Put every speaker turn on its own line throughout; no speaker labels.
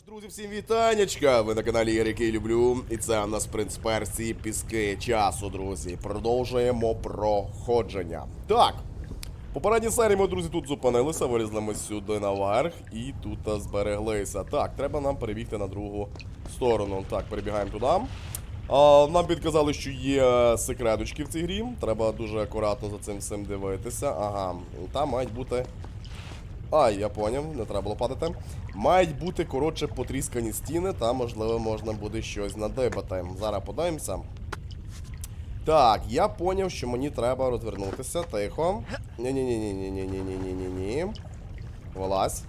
ж, друзі, всім вітанечка! Ви на каналі який люблю. І це у нас принц Персії Піски часу, друзі. Продовжуємо проходження. Так. В Попередній серії ми, друзі, тут зупинилися, вилізли ми сюди наверх і тут збереглися. Так, треба нам перебігти на другу сторону. Так, перебігаємо туди. А, нам підказали, що є секреточки в цій грі. Треба дуже акуратно за цим всім дивитися. Ага, там мають бути а, я поняв, не треба було падати. Мають бути, коротше, потріскані стіни, та, можливо, можна буде щось надибати. Зараз подивимося. Так, я поняв, що мені треба розвернутися. Тихо. Ні-ні-ні-ні-ні-ні-ні-ні-ні-ні. Вилазь.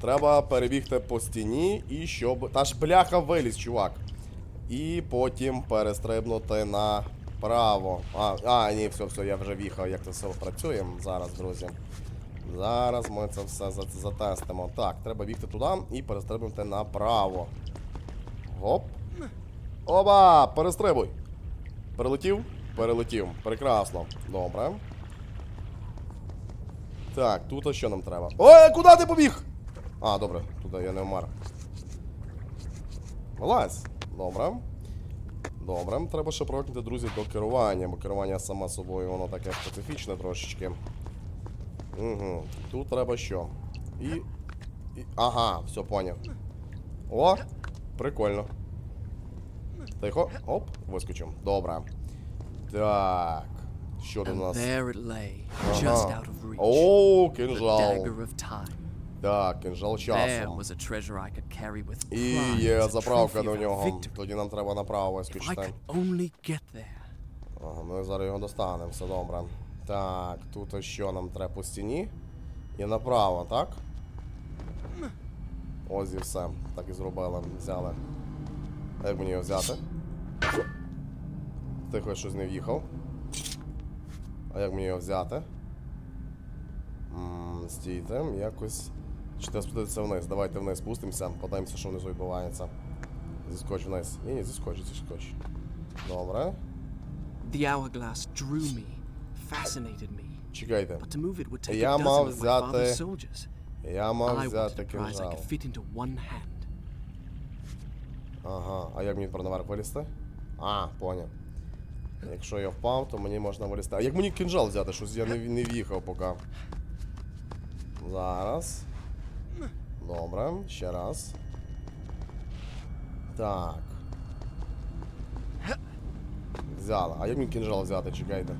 Треба перебігти по стіні і щоб. Та ж бляха виліз, чувак. І потім перестрибнути направо. А, а, ні, все, все, я вже в'їхав, як це все працює зараз, друзі. Зараз ми це все за- затестимо. Так, треба бігти туди і перестрибнути направо. Гоп. Оба! Перестрибуй! Перелетів? Перелетів. Прекрасно. Добре. Так, тут що нам треба? Ой, куди ти побіг? А, добре, туди я не вмер. Вилазь. Добре. Добре, треба ще прокнути, друзі, до керування, бо керування саме собою, воно таке специфічне трошечки. Угу. Тут треба що? І. і... Ага, все поняв. О! Прикольно. Тихо. Оп, вискочимо. Добре. Так. Що тут у нас? Ага. О, кинжал. Так, кинжал часу. І є заправка до нього. Тоді нам треба направо вискочити. Ага, ми зараз його достанемо, все добре. Так, тут що нам треба по стіні? І направо, так? Ось і все. Так і зробили, взяли. Як мені його взяти? Тихо, я щось не в'їхав. А як мені його взяти? М, Стійте, якось. Чи треба спуститися вниз? Давайте вниз спустимося, подивимося, що внизу відбувається. Зіскоч вниз. Ні, ні, зіскоч, зіскоч. Добре.
The hourglass drew me, fascinated me.
Чекайте.
But to move it would take
Я
a
мав
dozen of my
взяти-
father's soldiers.
Я мав
I wanted
взяти
prize I could fit into one hand.
Ага, а як мені про наверх вилізти? А, поняв. Якщо я впав, то мені можна вилізти. А як мені кинжал взяти? Щось я не, не в'їхав поки. Зараз. Добре, ще раз. Так. Взяла. А як мені кинжал взяти? Чекайте.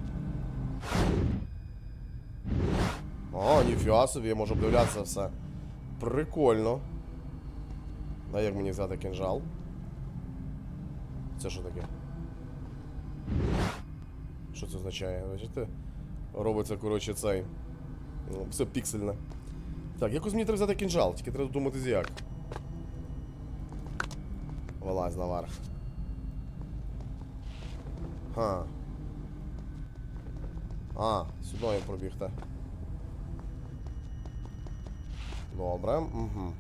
О, ніфіга собі, я можу обдивлятися все. Прикольно. А як мені взяти кинжал? Це що таке? Що це означає? Бачите? Робиться, коротше, цей. Ну, Все піксельне. Так, якось мені треба взяти кинжал, тільки треба думати як. Вилазь наверх. Ха. А, сюди пробігти. Добре, угу.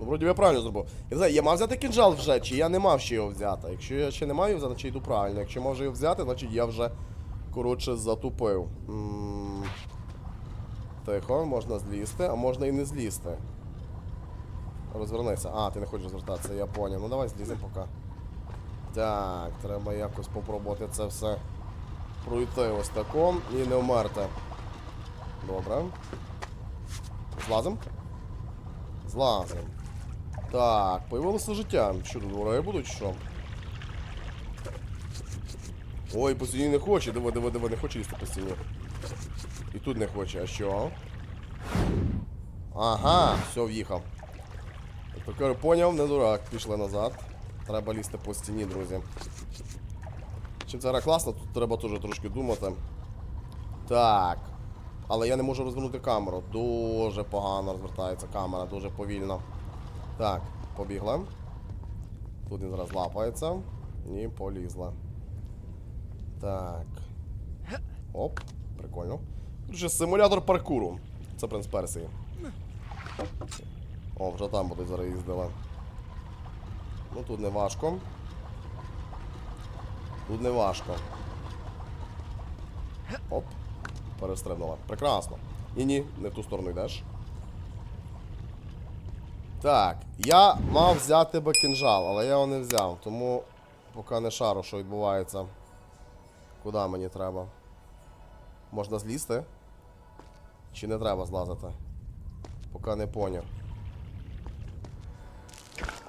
Ну, вроді я правильно зробив. Я не знаю, я мав взяти кинжал вже, чи я не мав ще його взяти. Якщо я ще не маю взяти, значить йду правильно. Якщо можу його взяти, значить я вже, коротше, затупив. М, Тихо, можна злізти, а можна і не злізти. Розвернися. А, ти не хочеш розвертатися, я поняв. Ну давай зліземо поки. Так, треба якось попробувати це все пройти ось таком і не вмерти. Добре. Злазим? Злазим. Так, появилося життя. Що тут вороги будуть, що? Ой, по стіні не хоче, диви, диви, диви, не хоче їсти по стіні. І тут не хоче, а що? Ага, все, в'їхав. Тепер поняв, не дурак, пішли назад. Треба лізти по стіні, друзі. Чим це гра класно, тут треба теж трошки думати. Так. Але я не можу розвернути камеру. Дуже погано розвертається камера, дуже повільно. Так, побігла. Тут він зараз лапається. І полізла. Так. Оп, прикольно. Короче, симулятор паркуру. Це принц Персії. О, вже там будуть зараз їздили. Ну тут не важко. Тут не важко. Оп. Перестрибнула. Прекрасно. Ні-ні, не в ту сторону йдеш. Так, я мав взяти би кінжал, але я його не взяв, тому поки не шару, що відбувається. Куди мені треба? Можна злізти? Чи не треба злазити? Поки не поняв.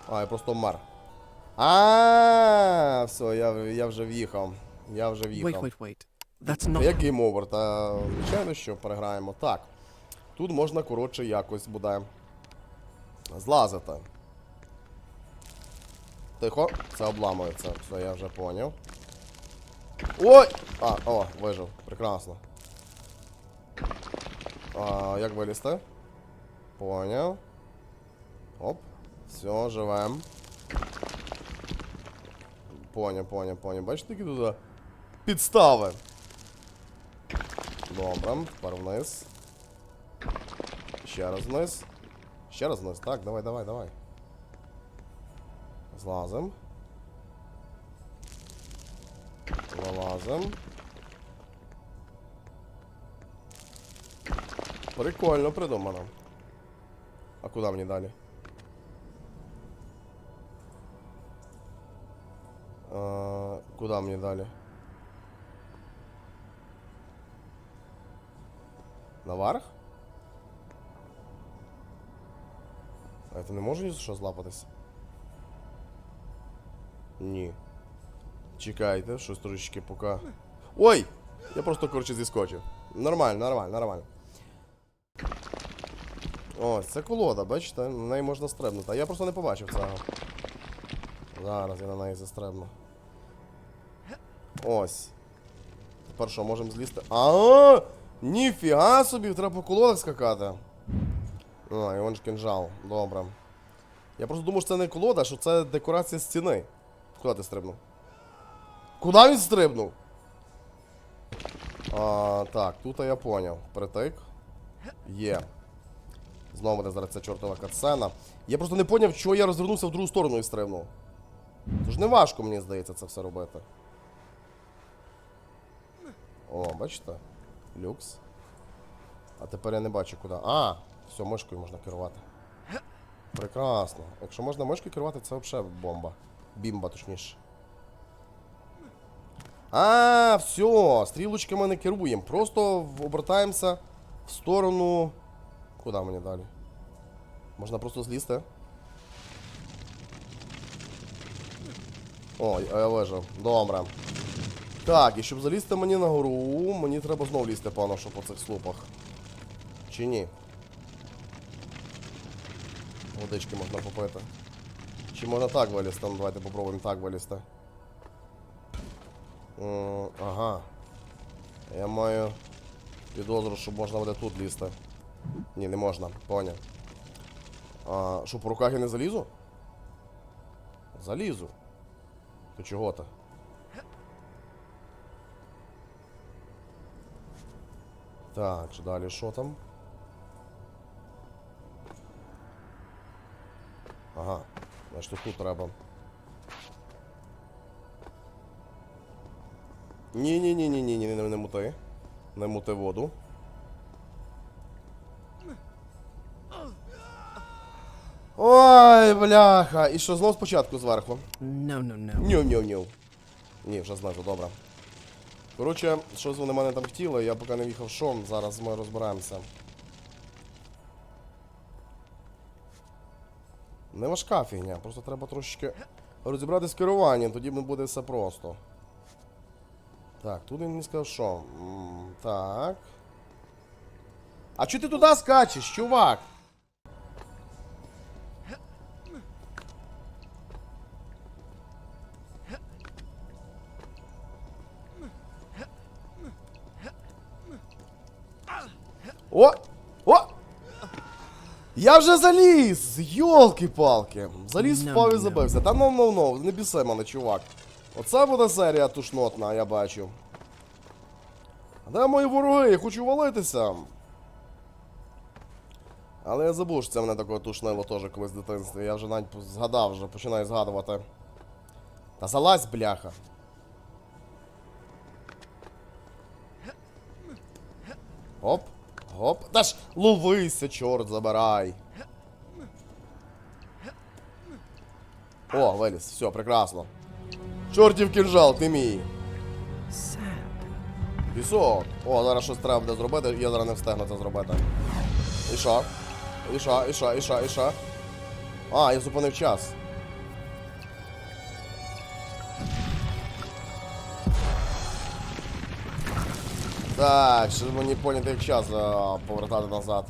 А, я просто вмер. А, все, я, я вже в'їхав. Я вже в'їхав.
wait, wait. That's not.
як гейм овер, та звичайно, що переграємо. Так. Тут можна, коротше, якось буде злазити. Тихо, це обламується. Все, я вже поняв. Ой! А, о, вижив. Прекрасно. А, як вилізти? Поняв. Оп. Все, живем. Поняв, поняв, поняв. Бачите, які тут підстави? Добре, тепер вниз. Ще раз вниз. Ще раз вниз. Так, давай, давай, давай. Злазим. Вилазим. Прикольно придумано. А куди мені далі? А, куди мені далі? Наверх? А це не може що злапатись? Ні. Чекайте, щось трошечки поки. Ой! Я просто, коротше, зіскочив. Нормально, нормально, нормально. Ось, це колода, бачите? На неї можна стрибнути. А я просто не побачив цього. Зараз я на неї застрибну. Ось. Тепер що, можемо злізти. А! Ніфіга собі, треба по колонах скакати. А, і вон ж кинжал. Добре. Я просто думав, що це не колода, що це декорація стіни. Куди ти стрибнув? Куди він стрибнув? А, так, тут я поняв. Притик. Є. Знову буде зараз ця чортова катсцена. Я просто не поняв, чого я розвернувся в другу сторону і стрибнув. Тож не важко, мені здається, це все робити. О, бачите? Люкс. А тепер я не бачу куди. А, все, мишкою можна керувати. Прекрасно. Якщо можна мишкою керувати, це взагалі бомба. Бімба, точніше. А, все, стрілочками не керуємо. Просто обертаємося в сторону. Куди мені далі? Можна просто злізти. А я вижив. Добре. Так, і щоб залізти мені на гору, мені треба знов лізти, певно, що по цих слупах. Чи ні? Водички можна попити. Чи можна так вилізти? Ну, давайте попробуємо так вилізти. Ага. Я маю підозру, що можна буде тут лізти. Ні, не можна, поняв. А, що, по руках я не залізу? Залізу. То чого то? Так, далі що там? Ага, значить тут треба. Ні, ні, ні, ні, ні, ні, не, не мути. Не мути воду. Ой, бляха. І що знов спочатку зверху?
No, no, no.
Ню-ню-ню. Ні, вже знизу, добре. Коротше, щось вони мене там хотіли, я поки не в'їхав що, зараз ми розберемося. Не важка фігня, просто треба трошечки розібратися з керуванням, тоді буде все просто. Так, тут він мені сказав, що. М, так. А чого ти туди скачеш, чувак? О! О! Я вже заліз! Йолки-палки! Заліз впав і забився. Та ну ну ну, не біси мене, чувак. Оце буде серія тушнотна, я бачу. А де мої вороги? Я хочу валитися. Але я забув, що це мене такого тушнило теж колись в дитинстві. Я вже навіть згадав, вже починаю згадувати. Та залазь, бляха. Оп, Гоп. Та ж ловися, чорт забирай. О, виліз, все, прекрасно. Чортів кінжал, ти мій. Пісок. О, зараз щось треба буде зробити, я зараз не встигну це зробити. І що? І що, і що, і що, і що? А, я зупинив час. Так, ще мені поняти як час а, повертати назад.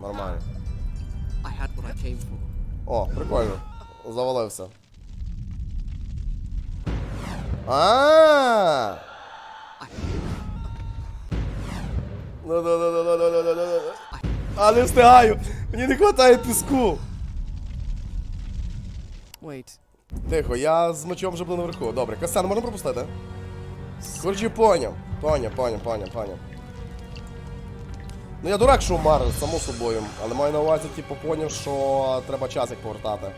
Нормально.
I had what I came for.
О, прикольно. Завалився. А. Да-да-да-да-да-да-да-да. А не встигаю! Мені не вистачає піску!
Wait.
Тихо, я з мечом вже буду наверху. Добре, Касян, можна пропустити? Короче, поняв. Поняв, поняв, поняв, поняв. Ну я дурак, що вмер, само собою. Але маю на увазі, типу, поняв, що треба час як повертати.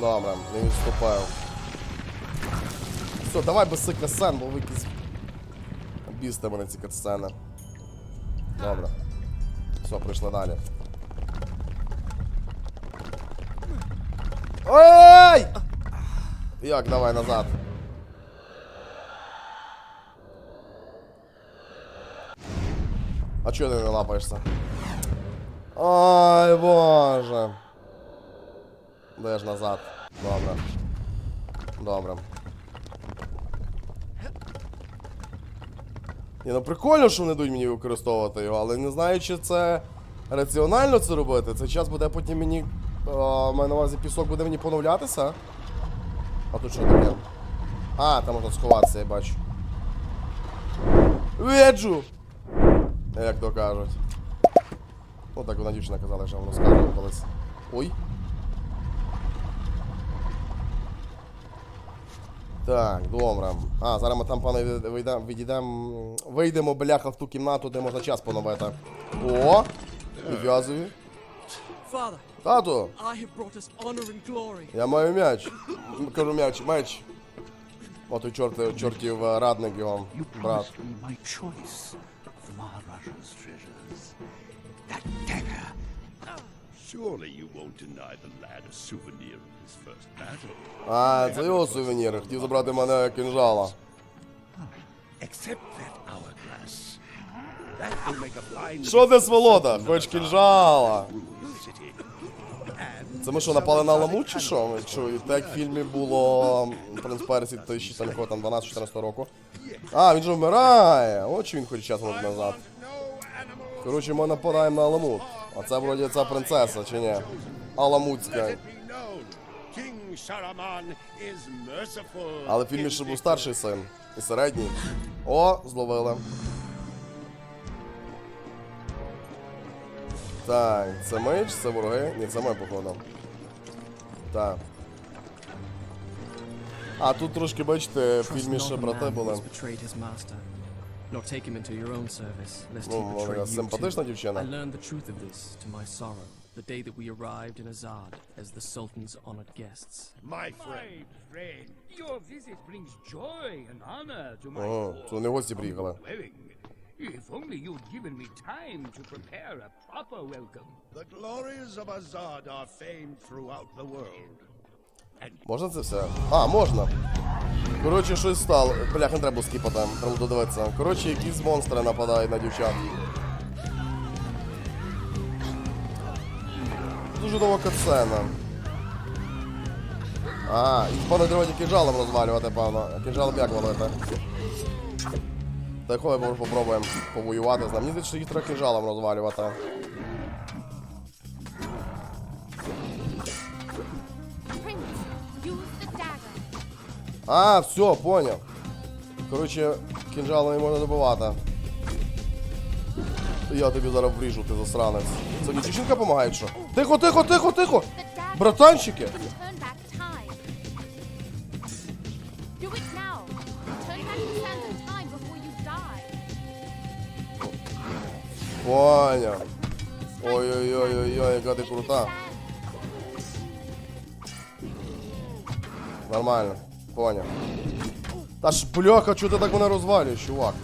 Добре, не відступив. Все, давай без цих касцен, бо ви якісь. Бісте мене ці катсцени. Добре. Все, прийшли далі. Ой! Як, давай назад. А чого ти не лапаєшся? Ой, боже. Де назад? Добре. Добре. Ні, ну прикольно, що вони дають мені використовувати його, але не знаю, чи це раціонально це робити. Цей час буде потім мені. О, маю на увазі пісок буде мені поновлятися. А тут що таке? А, там можна сховатися, я бачу. Виджу! Як то кажуть. Ну так вона дівчина казала, що розказувала колись. Ой. Так, добре. А, зараз ми там, пане, відійдемо. Вийдемо, бляха, в ту кімнату, де можна час поновити. О! Відв'язую.
Father,
Тату!
I have brought us honor and glory.
Я маю м'яч. М, Кажу м'яч, меч. О, той чорт, чортів е, радник його,
You
брат.
promised me my choice of Maharaja's treasures. That dagger.
Surely you won't deny the lad a souvenir of his first battle.
А, це його сувенір. Хотів забрати мене кинжала.
Accept that hourglass. That will make a fine
Що ти, сволота? Хоч кинжала. Це ми що, напали на ламут чи що? Якщо і так в фільмі було Принц Персі 2000, там, якого там 12-14 року. А, він же вмирає. От що він хоче час назад. Коротше, ми нападаємо на Аламут. А це вроді ця принцеса, чи ні? Аламутська. Але в фільмі ще був старший син. І середній. О, зловили. Так, це меч, це вороги. Ні, це ми, походу. Так. А тут трошки, бачите, в фільмі ще
who
були. Ну, вона симпатична дівчина.
I learned the truth of this to my sorrow, the day that we arrived in Azad as the Sultan's honored guests.
My friend.
my friend, your visit brings joy and honor to my
О, це не гості приїхали.
If only you'd given me time to prepare a proper welcome.
The glories of Azad are famed throughout the world.
Можна це все? А, можна. Коротше, щось стало. Блях, не треба скіпати, треба додивитися. Коротше, якісь монстри нападають на дівчат. Дуже довга катсцена. А, і пане треба тільки жалом розвалювати, певно. Кінжалом як валити? Так, ходимо, попробуємо повоювати з ним. Мені здається, їх треба кінжалом розвалювати. А, все, понял. Короче, кинжалом не можна добивати. Я тобі зараз вріжу, ти засранець. Це мені дівчинка допомагає, що? Тихо, тихо, тихо, тихо! Братанчики! Понял. Ой-ой-ой-ой-ой, яка ти крута. Нормально, Понял. Та ж бляха, чого ты так мене розвалюєш, чувак.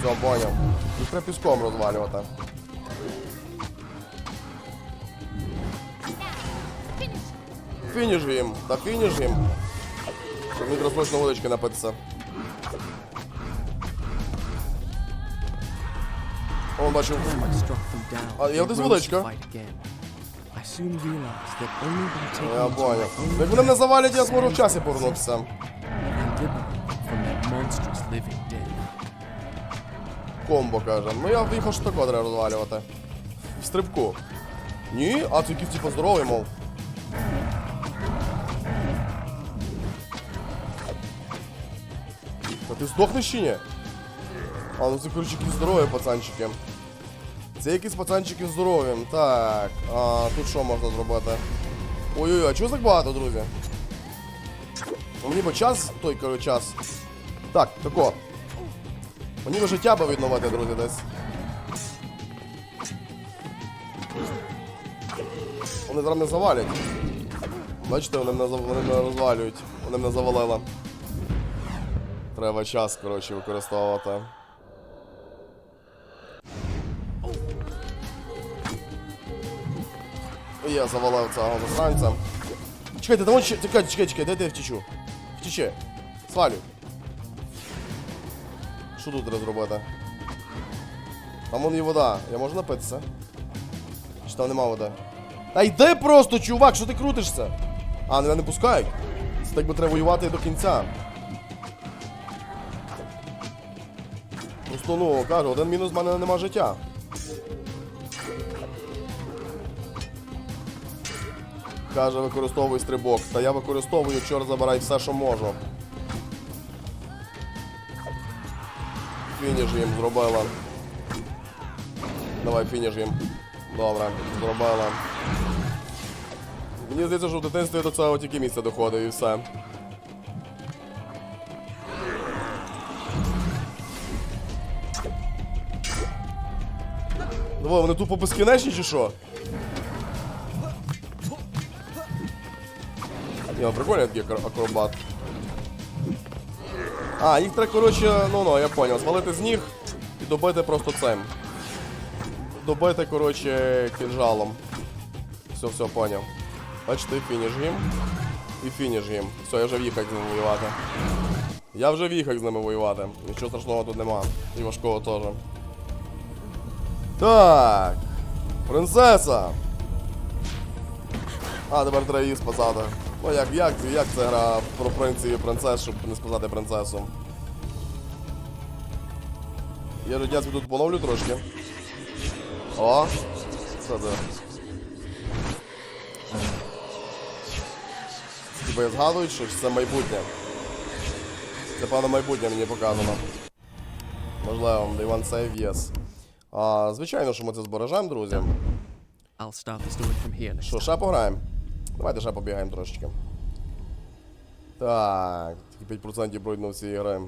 Все, понял. Тут треба піском розвалювати. Фініш їм, та фініш їм. Щоб мікросрочно водички напитися.
Realized that only by taking
Я понял. Як вони мене завалять, я зможу в часі повернутися. Комбо каже. Ну я виїхав, що тако треба розвалювати. В стрибку. Ні, а це якийсь типу здоровий, мов. Та ти здохнеш чи ні? А, ну це якісь здорові пацанчики. Це якісь пацанчики здорові. Так, а тут що можна зробити? Ой-ой-ой, а чого так багато, друзі? Мені бо час, той коротше час. Так, тако. Мені би життя би відновити, друзі, десь. Вони зараз мене завалять. Бачите, вони мене, вони мене розвалюють. Вони мене завалили. Треба час, коротше, використовувати. Я завалив цього засранця. Чекайте, там. Чекайте, чекайте, чекайте, дайте я втічу. Втіче. Свалюй. Що тут треба зробити? Там вон є вода. Я можу напитися? Чи там нема води? Та йди просто, чувак, що ти крутишся? А, мене не пускають. Це так би треба воювати до кінця. Просто, ну, кажу, один мінус в мене нема життя. Каже, використовуй стрибок. Та я використовую, чорт забирай все, що можу. Фініш їм зробила. Давай фініш їм. Добре, зробила. Мені здається, що в дитинстві до цього тільки місце доходить і все. Давай, вони тупо безкінечні чи що? Ні, ну прикольний такий акробат. А, їх треба, коротше, ну ну, я понял, звалити з ніг і добити просто цим. Добити, коротше, кінжалом. Все, все, понял. Бачите, фініш їм. І фініш їм. Все, я вже в'їхав з ними воювати. Я вже в'їхав з ними воювати. Нічого страшного тут нема. І важкого теж. Так. Принцеса. А, тепер треба її спасати. Ну як, як, як це гра про принців і принцес, щоб не спасати принцесу? Я ж тут половлю трошки. О! Це? Типа я згадую, що це майбутнє. Це певно майбутнє мені показано. Можливо, Іван Сейв, єс. А, звичайно, що ми це збережемо, друзі. Що, ще пограємо? Давайте ще побігаємо трошечки. Так, тільки 5% пройдено цієї гри.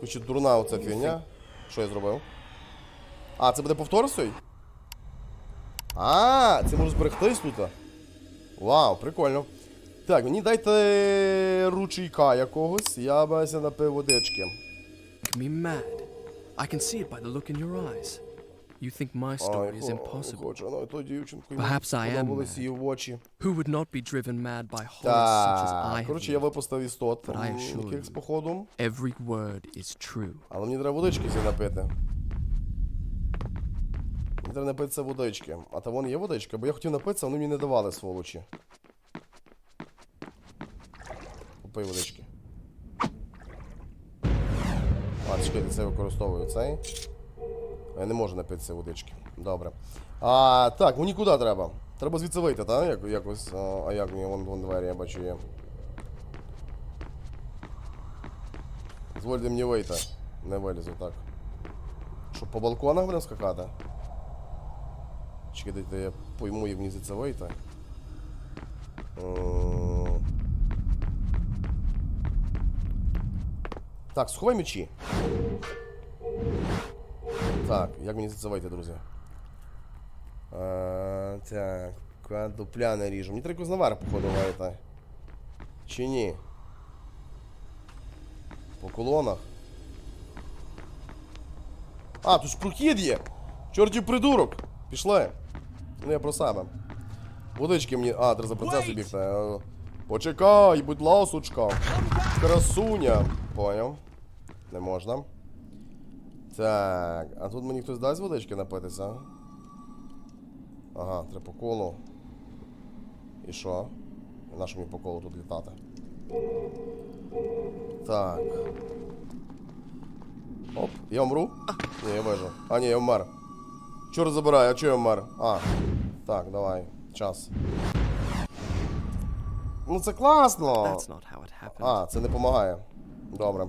Хоч дурна оця фігня. Що я зробив? А, це буде повтор сьогодні? А, це може зберегтись тут. Вау, прикольно. Так, мені дайте ручейка якогось, я би ся напив водички.
Make me mad. I can see it by the look in your eyes. You think my story is impossible.
Дівчинку.
Perhaps I am mad.
її в очі.
Who would not be driven mad by horrors such as I have
коротше, я випустив істот,
But I assure you.
походу.
Every word is true.
Але мені треба водички всі напити. Мені треба напитися водички. А то вон є водичка, бо я хотів напитися, вони мені не давали сволочі. Попий водички. А, чекайте, це використовую цей. Я не можу напитися водички. Добре. А, так, мені куди треба? Треба звідси вийти, так? Як, якось. А, а як мені вон, вон двері, я бачу є. Дозвольте мені вийти. Не вилізу, так. Що, по балконах будемо скакати? Чекайте, я пойму, як мені звідси вийти. Так, сховай мечі. Так, як мені вийти, друзі? А, так, куди дупля не ріжу. Мені треба якось походу, вийти. Чи ні? По колонах. А, тут ж прохід є! Чортів придурок! Пішли. Ну я про себе. Водички мені. А, треба за принцесою бігти. Е, Почекай, будь ласочка. Красуня. Поняв. Не можна. Так, а тут мені хтось дасть водички напитися? Ага, треба по колу. І що? І на що мені по колу тут літати? Так. Оп, я вмру? Ні, я вижу. А, ні, я вмер. Чорт забирай, а чого я вмер? А, так, давай, час. Ну це класно! А, це не допомагає. Добре.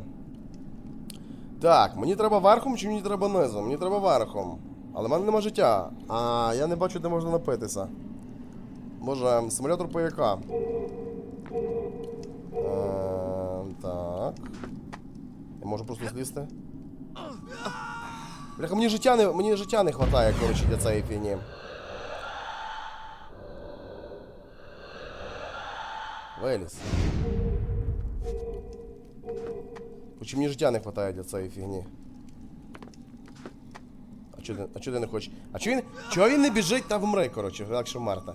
Так, мені треба верхом чи мені треба низом? Мені треба верхом. Але в мене нема життя. А я не бачу, де можна напитися. Може, симулятор паяка. Е, так. Я можу просто злізти. Бляха, мені життя не, мені життя не вистачає, коротше, для цієї фігні. Виліз. Хоч мені життя не вистачає для цієї фігні. А чого ти, а чого ти не хочеш? А чого він, чого він не біжить та вмре, коротше, легше вмерти.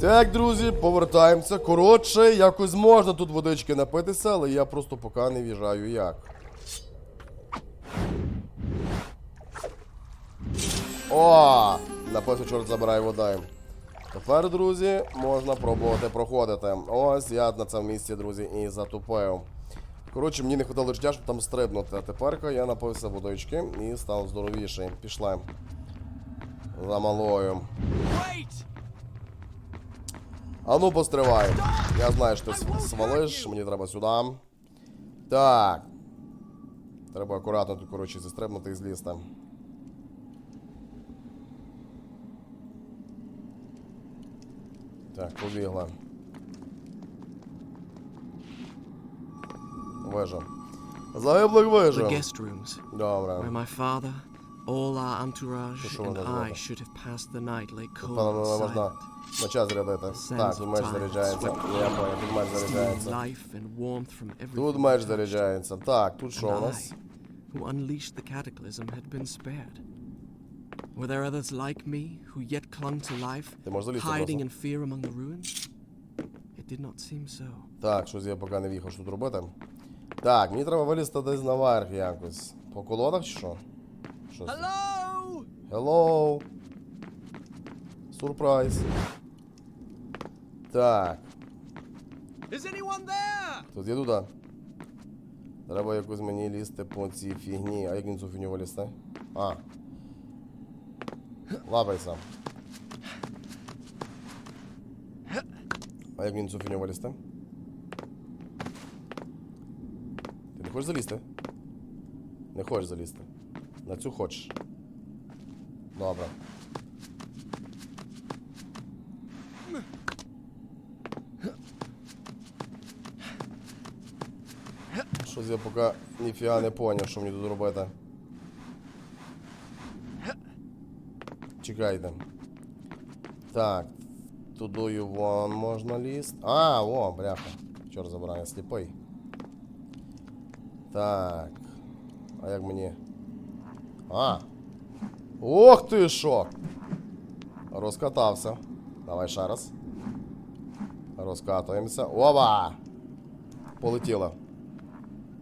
Так, друзі, повертаємося. Коротше, якось можна тут водички напитися, але я просто поки не в'їжджаю як. О! Написано, чорт забирає вода. Тепер, друзі, можна пробувати проходити. Ось я на цьому місці, друзі, і затупив. Коротше, мені не хватало життя, щоб там стрибнути. А тепер я напився водички і став здоровіший. Пішли. За малою. А ну постривай. Я знаю, що ти свалиш, мені треба сюди. Так. Треба акуратно тут, коротше, застрибнути і злізти. Так, побігла. Вижу. Загиблих
The
вижу.
guest rooms, where
Добре.
my father, all our entourage,
що
and
вона
I
зробила?
should have passed the night lay cold
Пане,
and
не можна
silent.
на час зарядити. Так, тут меч заряджається. Я понял, тут меч заряджається.
Life and warmth from everything.
Тут
we
меч
touched.
заряджається. Так, тут що у
And
нас?
I, who unleashed the cataclysm, had been spared. Were there others like me who yet clung to life,
Ти можеш залізти
hiding
просто.
in fear among the ruins? It did not seem so.
Так, щось я поки не в'їхав, що тут робити. Так, мені треба вилізти десь наверх якось. По колодах чи що? Що це?
Hello!
Hello! Так,
Is anyone there?
тут є туди. Треба якось мені лізти по цій фігні. А як він цю фігню вилізти? А. Лапайся. А як він цю фігню вилізти? не хочеш залізти? Не хочеш залізти. На цю хочеш. Добре. Щось я поки ніфіга не поняв, що мені тут робити. Чекайте. Так. Тудою вон можна лізти. А, о, бляха. Чорт забирає, сліпий. Так. А як мені. А! Ох ти що! Розкатався. Давай ще раз. Розкатуємося. Оба! Полетіло.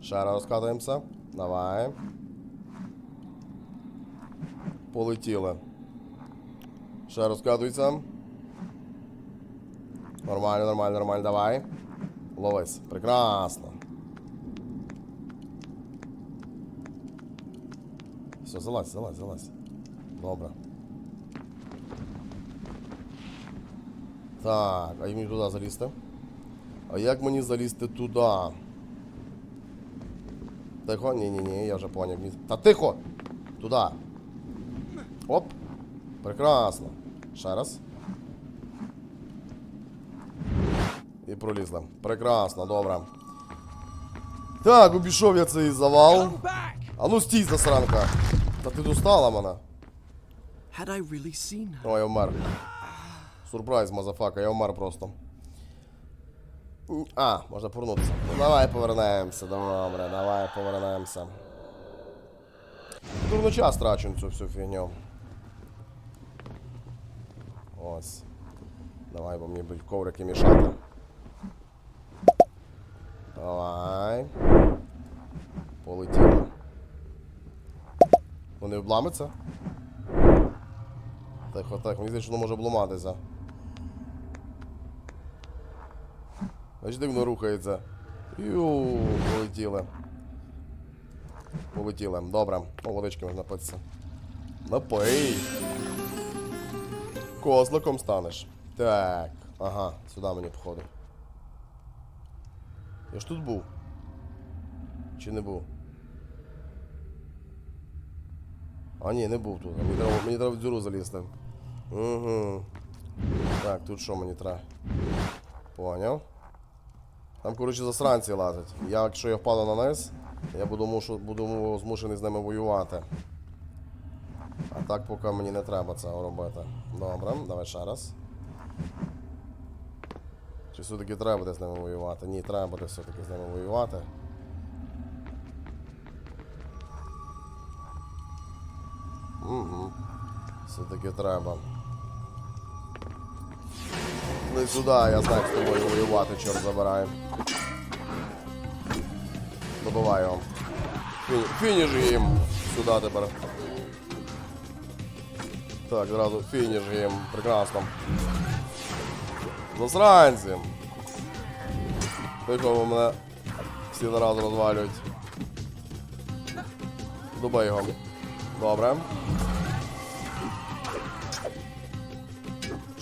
Ще раз розкатуємося. Давай. Полетіли. Ще розкатується. Нормально, нормально, нормально, давай. Ловись. Прекрасно. Все, залазь, залазь, залазь. Добре. Так, а як мені туди залізти? А як мені залізти туди? Тихо, ні-ні-ні, я вже поняв. Та тихо! Туди. Оп. Прекрасно. Ще раз. І пролізли. Прекрасно, добре. Так, обійшов я цей завал. А ну стій, засранка. Та ти достала мене.
Had I really seen her?
О, я вмер. Сурприз, мазафака, я вмер просто. А, можна повернутися. Ну давай повернемося, добре, давай повернемося. Дурно час трачу цю всю фігню. Ось. Давай, бо мені будуть коврики мішати. Давай. Полетіло. Вони обламаться? Тихо, так, мені здається, воно може обламатися. Бачите, воно рухається. Ю, полетіли. Полетіли. Добре. О, водички можна напитися. Напий. Козликом станеш. Так. Ага, сюди мені походу. Я ж тут був. Чи не був? А ні, не був тут. Мені треба, мені треба в дзюру залізти. Угу. Так, тут що мені треба? Поняв. Там, коротше, засранці лазять. Я, якщо я впаду на низ, я буду, мушу, буду змушений з ними воювати. А так поки мені не треба цього робити. Добре, давай ще раз. Чи все-таки треба буде з ними воювати? Ні, треба буде все-таки з ними воювати. Все-таки треба. Ну і сюди, я знаю, з тобою воювати, чорт забирає. Добивай його. Фіні... Фініш їм. Сюди тепер. Так, зразу фініш їм. Прекрасно. Засранці. Тихо ви мене всі наразу розвалюють. Дубай його. Добре.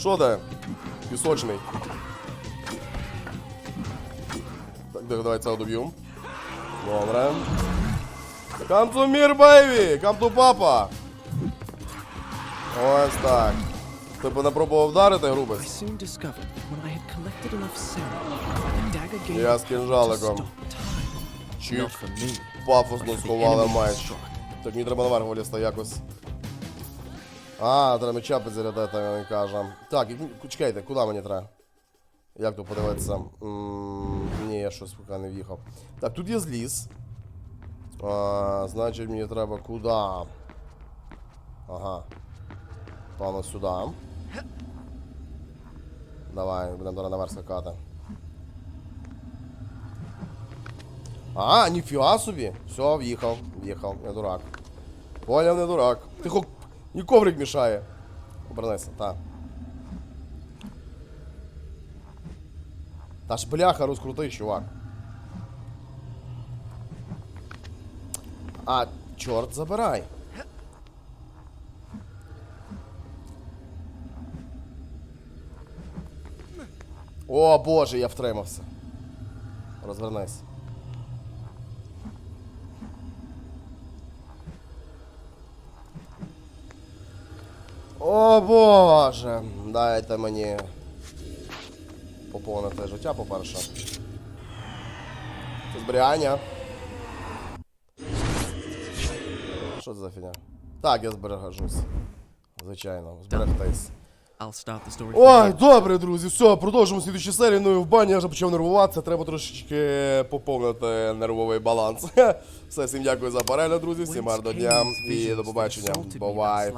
Ти? Пісочний. Так, давай цього доб'ю. Добре. Come to мір, бейбі! Come to папа! Ось так. Ти б не пробував вдарити, грубець? Я з
time.
Чик. Пафосно сховали
enemy
Так мені треба наверх вилізти якось. А, треба меча підзарядити, він каже. Так, чекайте, куди мені треба? Як тут подивитися? М, Ні, я щось поки не в'їхав. Так, тут є зліз. А, значить, мені треба куди? Ага. Певно, сюди. Давай, будемо зараз наверх скакати. А, ніфіга собі. Все, в'їхав, в'їхав, не дурак. Поняв, не дурак. Тихо, ні коврик мішає. Обернися, так. Та ж бляха розкрутий, чувак. А, чорт забирай. О, боже, я втримався. Розвернись. О боже, дайте мені поповнити життя, по-перше. Це зберігання. Що це за фігня? Так, я збережусь. Звичайно, зберегтись. Ой, добре, друзі, все, продовжимо слідчі серії. Ну і в бані я вже почав нервуватися, треба трошечки поповнити нервовий баланс. Все, всім дякую за перегляд, друзі, всім гарного дня і до побачення. Бувайте.